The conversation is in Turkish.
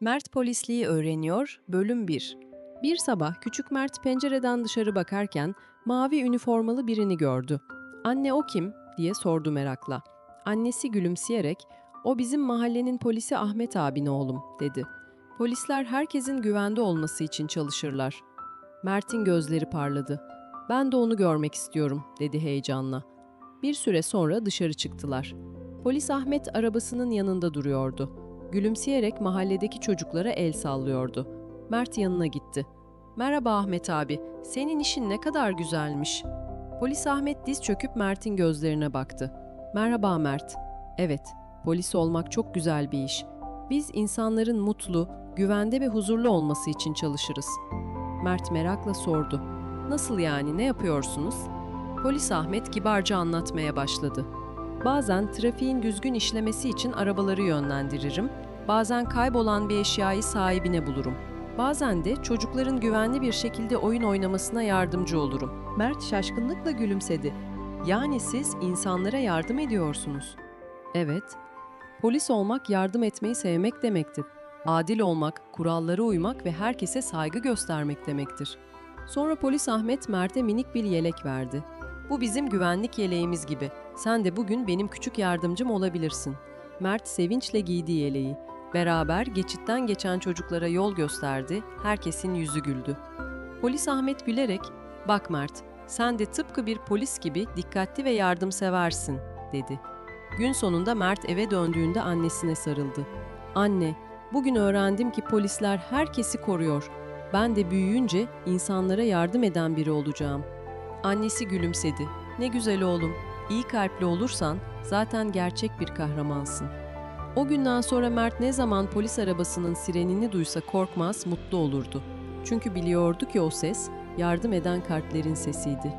Mert polisliği öğreniyor, bölüm 1. Bir sabah küçük Mert pencereden dışarı bakarken mavi üniformalı birini gördü. Anne o kim? diye sordu merakla. Annesi gülümseyerek, o bizim mahallenin polisi Ahmet abin oğlum, dedi. Polisler herkesin güvende olması için çalışırlar. Mert'in gözleri parladı. Ben de onu görmek istiyorum, dedi heyecanla. Bir süre sonra dışarı çıktılar. Polis Ahmet arabasının yanında duruyordu. Gülümseyerek mahalledeki çocuklara el sallıyordu. Mert yanına gitti. Merhaba Ahmet abi, senin işin ne kadar güzelmiş. Polis Ahmet diz çöküp Mert'in gözlerine baktı. Merhaba Mert. Evet, polis olmak çok güzel bir iş. Biz insanların mutlu, güvende ve huzurlu olması için çalışırız. Mert merakla sordu. Nasıl yani, ne yapıyorsunuz? Polis Ahmet kibarca anlatmaya başladı. Bazen trafiğin düzgün işlemesi için arabaları yönlendiririm, bazen kaybolan bir eşyayı sahibine bulurum. Bazen de çocukların güvenli bir şekilde oyun oynamasına yardımcı olurum. Mert şaşkınlıkla gülümsedi. Yani siz insanlara yardım ediyorsunuz. Evet. Polis olmak yardım etmeyi sevmek demektir. Adil olmak, kurallara uymak ve herkese saygı göstermek demektir. Sonra polis Ahmet Mert'e minik bir yelek verdi. Bu bizim güvenlik yeleğimiz gibi. Sen de bugün benim küçük yardımcım olabilirsin. Mert sevinçle giydi yeleği. Beraber geçitten geçen çocuklara yol gösterdi, herkesin yüzü güldü. Polis Ahmet gülerek, "Bak Mert, sen de tıpkı bir polis gibi dikkatli ve yardımseversin." dedi. Gün sonunda Mert eve döndüğünde annesine sarıldı. "Anne, bugün öğrendim ki polisler herkesi koruyor. Ben de büyüyünce insanlara yardım eden biri olacağım." Annesi gülümsedi. "Ne güzel oğlum. İyi kalpli olursan zaten gerçek bir kahramansın." O günden sonra Mert ne zaman polis arabasının sirenini duysa korkmaz, mutlu olurdu. Çünkü biliyordu ki o ses yardım eden kalplerin sesiydi.